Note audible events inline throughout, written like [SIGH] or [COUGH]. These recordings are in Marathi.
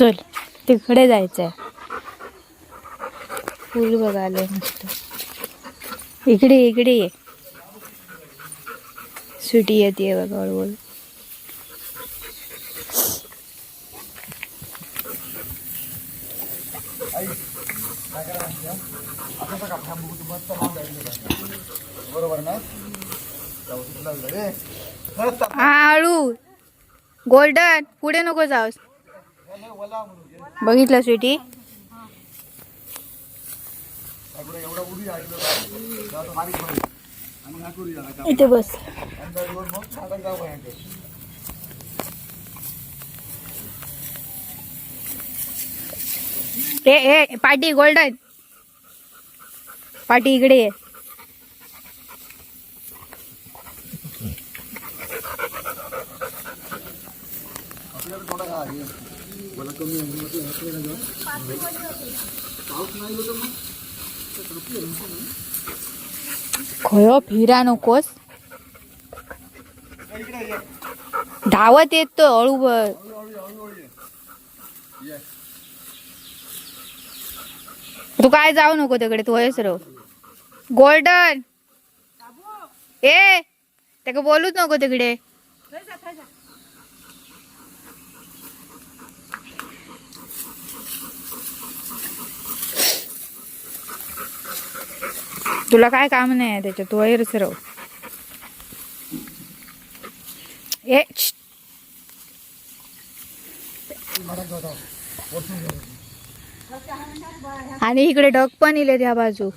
चल तिकडे जायचंय. फुल बघायला मस्त इकडे इकडे ये. सुटी येते बघा हळूहळू. हळू. गोल्डन पुढे नको जाऊस. बघितलं स्वीटी? इथे बस. ए ए पाटी गोल्डन पाटी इकडे ये खय फिरा नकोस. धावत येत तो तू काय जाऊ नको तिकडे तू वयस राह हो. गोल्डन. ए त्याला बोलूच नको तिकडे. तुला काय काम नाही आहे त्याच्यात? तू वैरच राहू. ए आणि इकडे ढग पण इले त्या बाजू.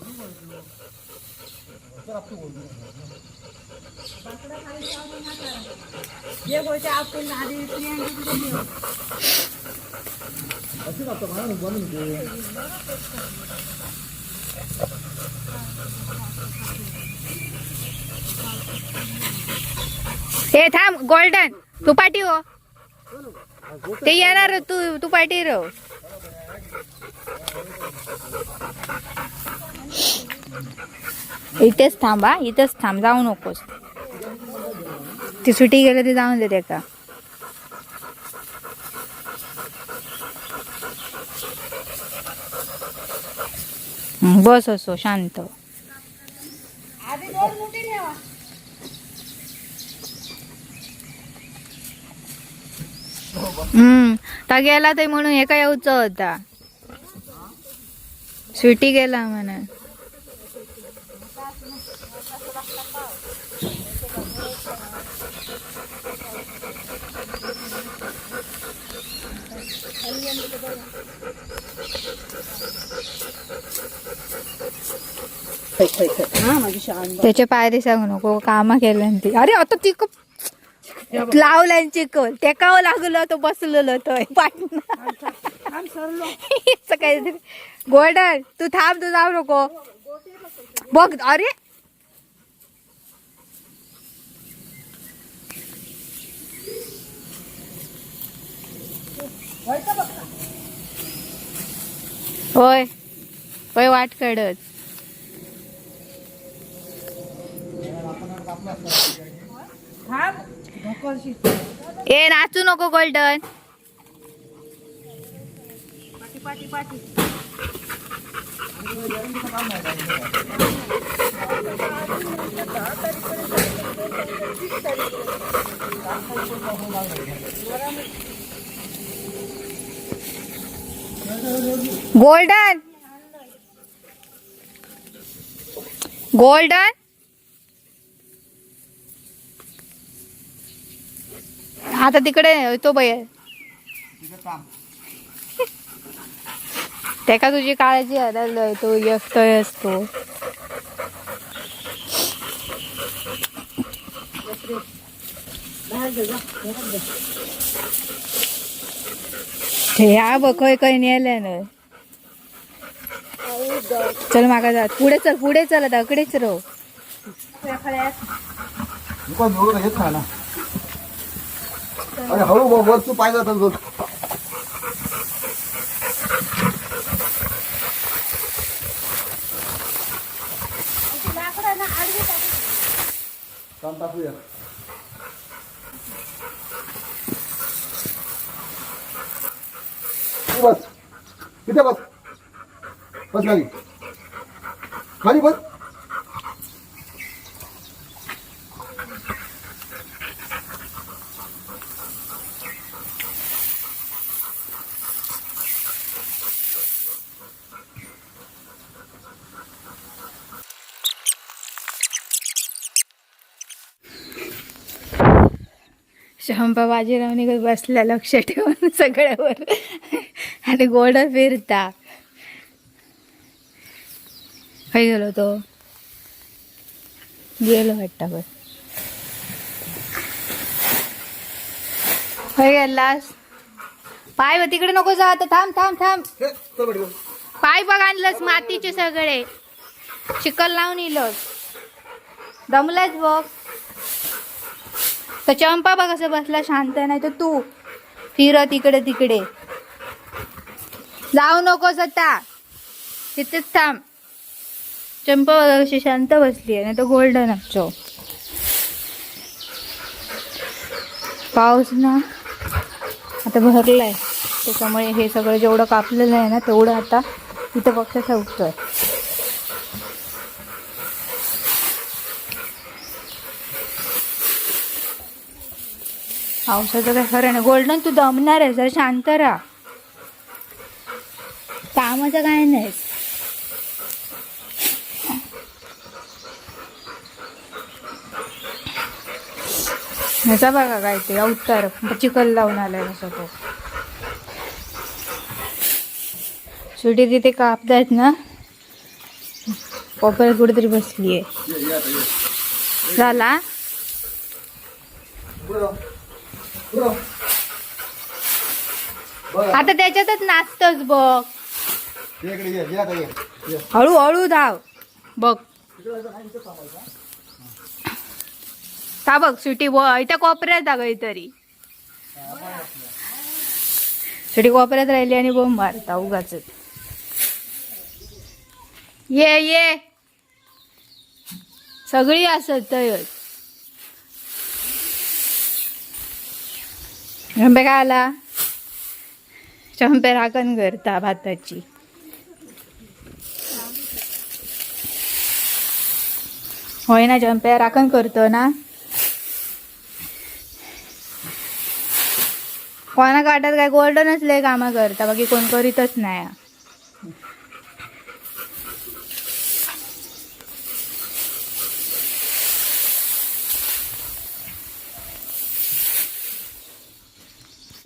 हे थांब गोल्डन तू पाठी हो. ते येणार तू तू पाठी रो इथेच थांबा इथेच थांब जाऊ नकोस. ती सुटी गेलं ते जाऊन दे का? बस असो शांत. हम्म ता गेला ते म्हणून हे काय येऊच होता. स्वीटी गेला त्याचे पायरी सांगू नको कामा केलं ती अरे आता ती क- लावल्यान चिकल टेकावं लागलं तो बसलेलं तो काहीतरी. गोल्डन तू थांब तू जाऊ नको. बघ अरे. होय होय. वाट कडत ए नाचू नको गोल्डन. गोल्डन. गोल्डन. आता तिकडे तो बाय त्याका तुझी काळजी हरवलंय तो एकटोय असतो ह्या बघ काही खय नेल्या ना. चल मागा जा. पुढे चल पुढे चल आता. अकडेच राहू. आणि हळू बघ पाय जातात बघ काम टाकूया बस. तिथे बस. बस खाली. खाली बस. शंभा बाजीरावने बसल्या लक्ष ठेवून [LAUGHS] सगळ्यावर. आणि गोड फिरता. काय गेलो तो? गेलो वाटता बस काय गेलास? पाय तिकडे नको जा आता. थांब थांब थांब. पाय बघ आणलंस मातीचे सगळे. चिकल लावून इलस. दमलाच बघ. तर चंपा बघ कसं बसला शांत नाही तर तू. फिरत इकडे तिकडे. जाऊ नकोस आता तिथेच थांब. चंपा बघा कशी शांत बसली आहे नाही तर गोल्डन असतो पाऊस ना आता भरलाय. त्याच्यामुळे हे सगळं जेवढं कापलेलं आहे ना तेवढं आता इथं फक्त उठतोय. पावसाचं काय खरं नाही. गोल्डन तू दमणार आहे जर शांत राहा. कामाचं काय नाही. ह्याचा बघा काय ते अवतार. चिकल लावून आलाय असं तो. सुटी तिथे कापतायत ना. कोपऱ्यात कुठेतरी बसली आहे ये, झाला पुढे राह. पुढे राह. बघ आता त्याच्यातच नाचतच बघ. हळू हळू धाव. बघ. का बघ सुटी इथं कोपऱ्यात आहे काहीतरी सुटी कोपऱ्यात राहिली आणि बोंब मारता उगाच. ये ये. सगळी असत तयच चंपे काय आला चंपे राखण करता भाताची. होय ना जंप्या राखण करतो ना? कोणा काटात काय गोल्डनच लय कामं करता बाकी कोण करीतच नाही.